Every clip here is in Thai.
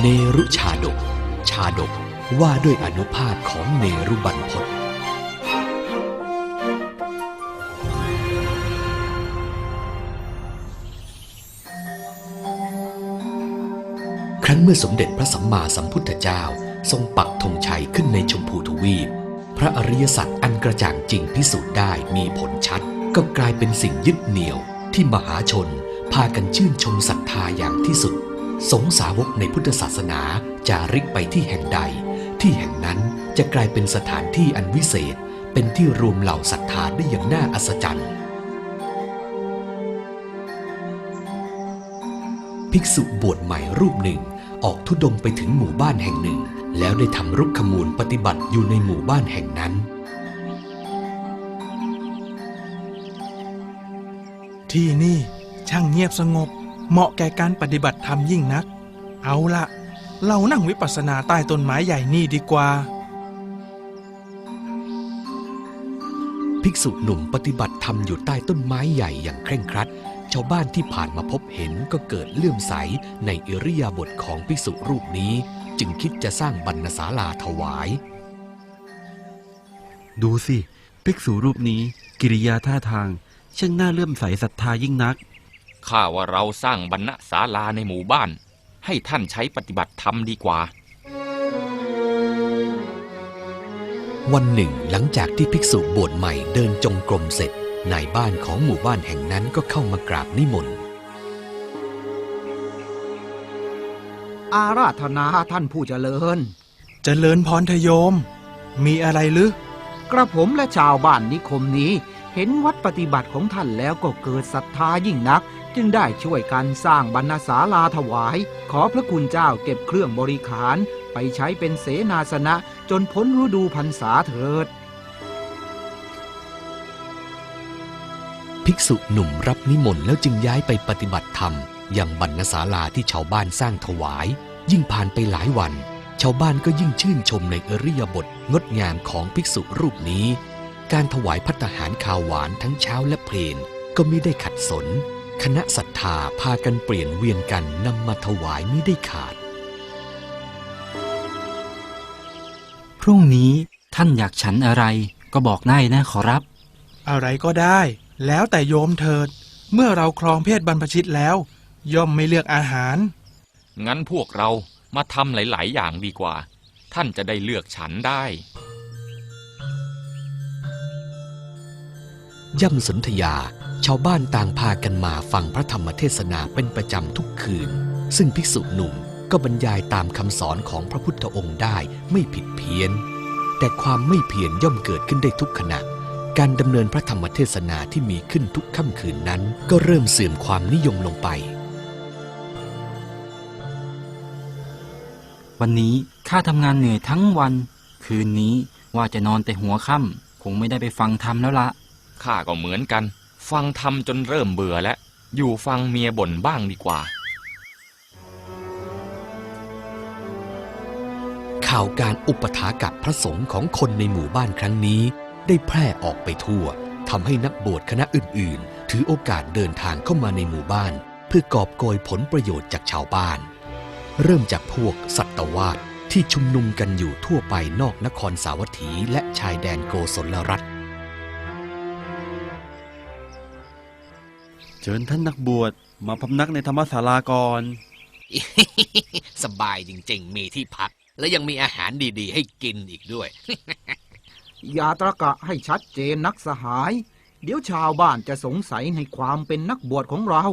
เนรุชาดก ชาดกว่าด้วยอนุภาพของเนรุบันพศครั้นเมื่อสมเด็จพระสัมมาสัมพุทธเจ้าทรงปักธงชัยขึ้นในชมพูทวีป พระอริยสัจอันกระจ่างจริงพิสูจน์ได้มีผลชัด ก็กลายเป็นสิ่งยึดเหนี่ยวที่มหาชน พากันชื่นชมศรัทธาอย่างที่สุด สงสาวกในพุทธศาสนาจาริกไปที่แห่งใด ที่แห่งนั้นจะกลายเป็นสถานที่อันวิเศษ เป็นที่รวมเหล่าศรัทธาได้อย่างน่าอัศจรรย์ ภิกษุบวชใหม่รูปหนึ่ง ออกทุดงไปถึงหมู่บ้านแห่งหนึ่ง แล้วได้ทำรุกขมูลปฏิบัติอยู่ในหมู่บ้านแห่งนั้น ที่นี่ช่างเงียบสงบ เหมาะแก่การปฏิบัติธรรมยิ่งนัก เอาละเรานั่งวิปัสสนาใต้ต้นไม้ใหญ่นี่ดีกว่า ภิกษุหนุ่มปฏิบัติธรรมอยู่ใต้ต้นไม้ใหญ่อย่างเคร่งครัด ชาวบ้านที่ผ่านมาพบเห็นก็เกิดเลื่อมใสในอิริยาบถของภิกษุรูปนี้ จึงคิดจะสร้างบรรณศาลาถวาย ดูสิ ภิกษุรูปนี้ กิริยาท่าทาง ช่างน่าเลื่อมใสศรัทธายิ่งนัก ข้าว่าเราสร้างบรรณศาลาในหมู่บ้าน ให้ท่านใช้ปฏิบัติธรรมดีกว่า วันหนึ่งหลังจากที่ภิกษุบวชใหม่เดินจงกรมเสร็จนายบ้านของหมู่บ้านแห่งนั้นก็เข้ามากราบนิมนต์อาราธนาท่านผู้เจริญ เจริญพรทโยม มีอะไรหรือกระผมและชาวบ้านนิคมนี้ เห็นวัดปฏิบัติของท่านแล้วก็เกิดศรัทธายิ่งนัก จึงได้ช่วยกันสร้างบรรณศาลาถวาย ขอพระคุณเจ้าเก็บเครื่องบริขาร ไปใช้เป็นเสนาสนะจนพ้นฤดูพรรษาเถิด ภิกษุหนุ่มรับนิมนต์แล้วจึงย้ายไปปฏิบัติธรรม ยังบรรณศาลาที่ชาวบ้านสร้างถวาย ยิ่งผ่านไปหลายวัน ชาวบ้านก็ยิ่งชื่นชมในอริยบทงดงามของภิกษุรูปนี้ การถวายพัตหารข้าวหวานทั้งเช้าและเพลนก็มิได้ขัดสน คณะศรัทธาพากันเปลี่ยนเวียนกันนำมาถวายมิได้ขาด พรุ่งนี้ท่านอยากฉันอะไรก็บอกได้นะขอรับ อะไรก็ได้ แล้วแต่โยมเถิด เมื่อเราครองเพศบรรพชิตแล้ว ย่อมไม่เลือกอาหาร งั้นพวกเรามาทำหลาย ๆ อย่างดีกว่า ท่านจะได้เลือกฉันได้ ย่ำสนธยา ชาวบ้านต่างพากันมาฟังพระธรรมเทศนาเป็นประจำทุกคืน ซึ่งภิกษุหนุ่มก็บรรยายตามคำสอนของพระพุทธองค์ได้ไม่ผิดเพี้ยน แต่ความไม่เพียรย่อมเกิดขึ้นได้ทุกขณะ การดำเนินพระธรรมเทศนาที่มีขึ้นทุกค่ำคืนนั้น ก็เริ่มเสื่อมความนิยมลงไป วันนี้ข้าทำงานเหนื่อยทั้งวัน คืนนี้ว่าจะนอนแต่หัวค่ำคงไม่ได้ไปฟังธรรมแล้วละข้าก็เหมือนกัน ฟังธรรมจนเริ่มเบื่อแล้ว อยู่ฟังเมียบ่นบ้างดีกว่า ข่าวการอุปถากับพระสงฆ์ของคนในหมู่บ้านครั้งนี้ ได้แพร่ออกไปทั่วทำให้นักบวชคณะอื่น ๆ ถือโอกาสเดินทางเข้ามาในหมู่บ้าน เพื่อกอบโกยผลประโยชน์จากชาวบ้าน เริ่มจากพวกสัตวาสที่ชุมนุมกันอยู่ทั่วไปนอกนครสาวัตถีและชายแดนโกศลรัฐ เชิญท่านนักบวชมาพำนักในธรรมศาลาก่อน สบายจริงๆ มีที่พัก และยังมีอาหารดีๆ ให้กินอีกด้วย อย่าตระกะให้ชัดเจนนักสหาย เดี๋ยวชาวบ้านจะสงสัยในความเป็นนักบวชของเรา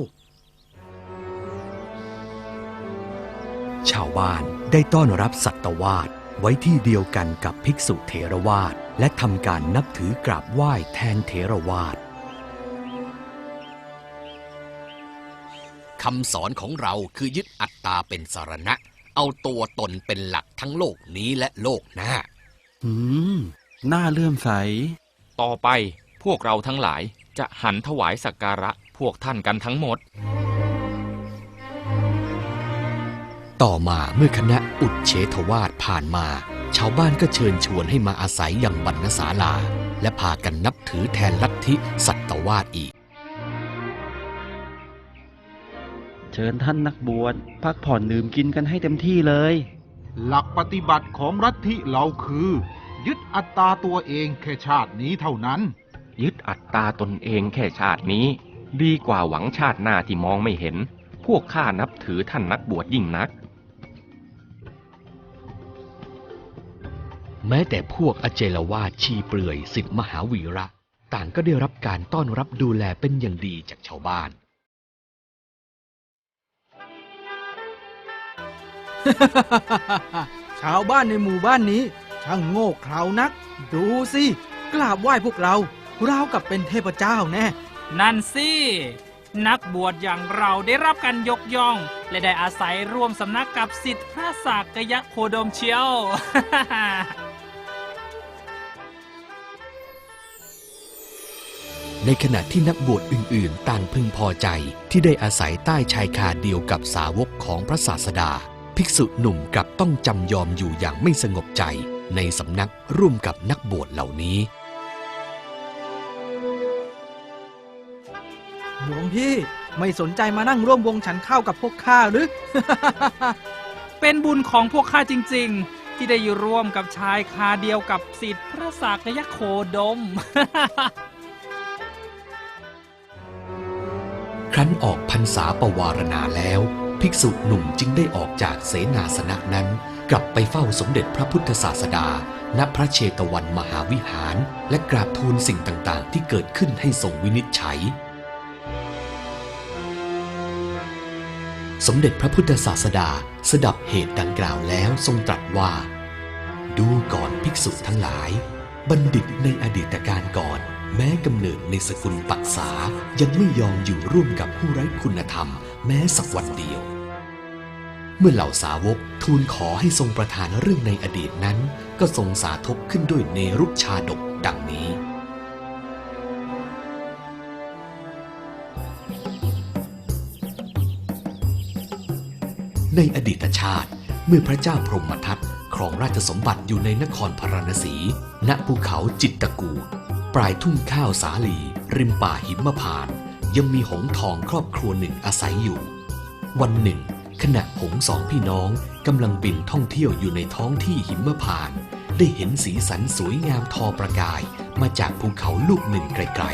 ชาวบ้านได้ต้อนรับสัตวาสไว้ที่เดียวกันกับภิกษุเถรวาทและทำการนับถือกราบไหว้แทนเถรวาท คำสอนของเราคือยึดอัตตาเป็นสารณะ เอาตัวตนเป็นหลักทั้งโลกนี้และโลกหน้า อืม น่าเลื่อมใส ต่อไปพวกเราทั้งหลายจะหันถวายสักการะพวกท่านกันทั้งหมด ต่อมาเมื่อคณะอุดเฉทวาสผ่านมา ชาวบ้านก็เชิญชวนให้มาอาศัยอย่างบรรณศาลา และพากันนับถือแทนลัทธิสัตวาสอีก ชิญท่านนักบวชพักผ่อนดื่มกินกันให้เต็มที่เลย หลักปฏิบัติของรัฐทิเราคือ ยึดอัตตาตัวเองแค่ชาตินี้เท่านั้น ยึดอัตตาตนเองแค่ชาตินี้ ดีกว่าหวังชาติหน้าที่มองไม่เห็น พวกข้านับถือท่านนักบวชยิ่งนัก แม้แต่พวกอเจลวาดชีเปลือยสิทธิมหาวีระ ต่างก็ได้รับการต้อนรับดูแลเป็นอย่างดีจากชาวบ้าน ชาวบ้านในหมู่บ้านนี้ ช่างโง่เขลานัก ดูสิ กราบไหว้พวกเราราวกับเป็นเทพเจ้าแน่ นั่นสิ นักบวชอย่างเราได้รับการยกย่อง และได้อาศัยร่วมสำนักกับสิทธิพระสากยะโคดมเชียว ในขณะที่นักบวชอื่น ๆ ต่างพึงพอใจที่ได้อาศัยใต้ชายคาเดียวกับสาวกของพระศาสดา ภิกษุหนุ่มกลับต้องจำยอมอยู่อย่างไม่สงบใจในสำนักร่วมกับนักบวชเหล่านี้หลวงพี่ไม่สนใจมานั่งร่วมวงฉันข้าวกับพวกข้าหรือ เป็นบุญของพวกข้าจริง ๆ ที่ได้อยู่ร่วมกับชายคาเดียวกับสิทธิพระสากยโคดม ครั้นออกพรรษาปวารณาแล้ว ภิกษุหนุ่มจึงได้ออกจากเสนาสนะนั้น กลับไปเฝ้าสมเด็จพระพุทธศาสดา ณพระเชตวันมหาวิหาร และกราบทูลสิ่งต่างๆ ที่เกิดขึ้นให้ทรงวินิจฉัย สมเด็จพระพุทธศาสดาสดับเหตุดังกล่าวแล้วทรงตรัสว่า ดูก่อนภิกษุทั้งหลาย บัณฑิตในอดีตการก่อน แม้กำเนิดในสกุลปักษายังไม่ยอมอยู่ร่วมกับผู้ไร้คุณธรรม แม้สักวันเดียว เมื่อเหล่าสาวกทูลขอให้ทรงประทานเรื่องในอดีตนั้น ก็ทรงสาธกขึ้นด้วยเนรุชาดกดังนี้ในอดีตชาติ เมื่อพระเจ้าพรหมทัตครองราชสมบัติอยู่ในนครพาราณสี ณภูเขาจิตตกู ปลายทุ่งข้าวสาลี ริมป่าหิมพานต์ยังมีหงส์ทองครอบครัวหนึ่งอาศัยอยู่ วันหนึ่ง ขณะหงส์สองพี่น้องกำลังบินท่องเที่ยวอยู่ในท้องที่หิมพานต์ได้เห็นสีสันสวยงามทอประกายมาจากภูเขาลูกหนึ่งไกล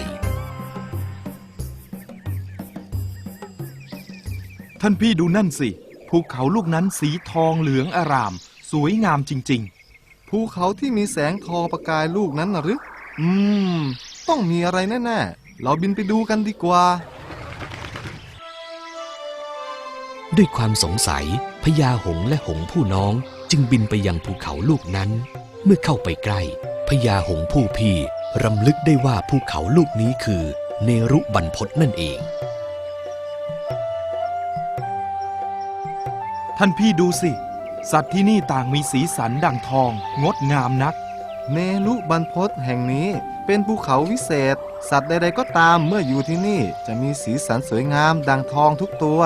ๆ ท่านพี่ดูนั่นสิ ภูเขาลูกนั้นสีทองเหลืองอาราม สวยงามจริงภูเขาที่มีแสงทอประกายลูกนั้นนะหรือ อืม ต้องมีอะไรแน่ๆ เราบินไปดูกันดีกว่า ด้วยความสงสัยพญาหงส์และหงส์ผู้น้องจึงบินไปยังภูเขาลูกนั้น เมื่อเข้าไปใกล้พญาหงส์ผู้พี่รำลึกได้ว่าภูเขาลูกนี้คือ เนรุบรรพตนั่นเองๆท่านพี่ดูสิ สัตว์ที่นี่ต่างมีสีสันดังทอง งดงามนัก เนลุบรรพตแห่งนี้เป็นภูเขาวิเศษ สัตว์ใดๆก็ตามเมื่ออยู่ที่นี่จะมีสีสันสวยงามดังทองทุกตัว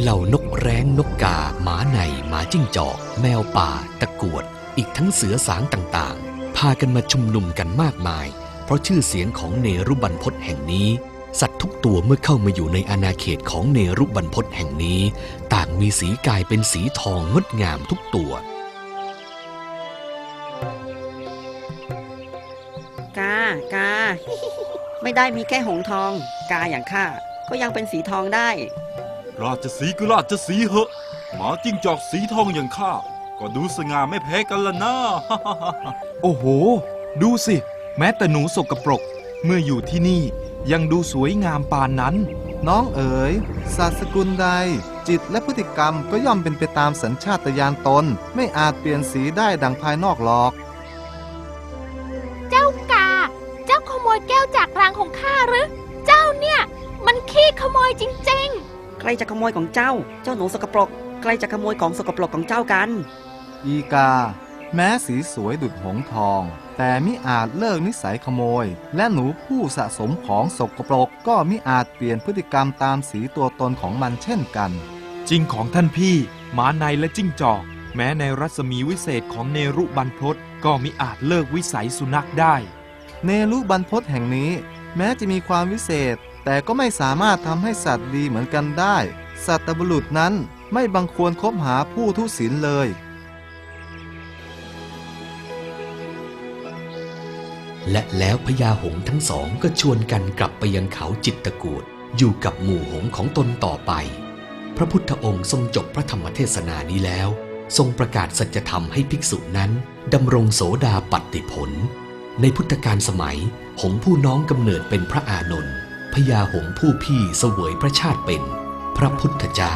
เหล่านกแร้งนกกาหมาในหมาจิ้งจอก แมวป่า ตะกวด อีกทั้งเสือสางต่างๆ พากันมาชุมนุมกันมากมาย เพราะชื่อเสียงของเนรุบรรพตแห่งนี้ สัตว์ทุกตัวเมื่อเข้ามาอยู่ในอาณาเขตของเนรุบรรพตแห่งนี้ ต่างมีสีกายเป็นสีทองงดงามทุกตัว กากา ไม่ได้มีแค่หงส์ทอง กาอย่างข้าก็ยังเป็นสีทองได้ ราชสีก็ราชสีเหอะหมาจิ้งจอกสีทองอย่างข้าก็ดูสง่าไม่แพ้กันละนะโอ้โห ดูสิ แม้แต่หนูสกปรก เมื่ออยู่ที่นี่ ยังดูสวยงามปานนั้น น้องเอ๋ยสัตว์สกุลใด จิตและพฤติกรรมก็ย่อมเป็นไปตามสัญชาตญาณตน ไม่อาจเปลี่ยนสีได้ดังภายนอกหรอก เจ้ากา เจ้าขโมยแก้วจากรังของข้าหรือ เจ้าเนี่ย มันขี้ขโมยจริงใครจะขโมยของเจ้า เจ้าหนูสกปรก ใครจะขโมยของสกปรกของเจ้ากัน อีกา แม้สีสวยดุจหงส์ทอง แต่มิอาจเลิกนิสัยขโมย และหนูผู้สะสมของสกปรกก็มิอาจเปลี่ยนพฤติกรรมตามสีตัวตนของมันเช่นกัน จริงของท่านพี่หมาในและจิ้งจอก แม้ในรัศมีวิเศษของเนรุบรรพตก็มิอาจเลิกวิสัยสุนัขได้ เนรุบรรพตแห่งนี้ แม้จะมีความวิเศษ แต่ก็ไม่สามารถทำให้สัตว์ดีเหมือนกันได้ สัตว์บุรุษนั้นไม่บังควรคบหาผู้ทุศีลเลย และแล้วพญาหงทั้งสองก็ชวนกันกลับไปยังเขาจิตตะกูดอยู่กับหมู่หงของตนต่อไป พระพุทธองค์ทรงจบพระธรรมเทศนานี้แล้ว ทรงประกาศสัจธรรมให้ภิกษุนั้นดำรงโสดาปัตติผล ในพุทธกาลสมัย หงผู้น้องกำเนิดเป็นพระอานนท์พญาหงผู้พี่เสวยพระชาติเป็น พระพุทธเจ้า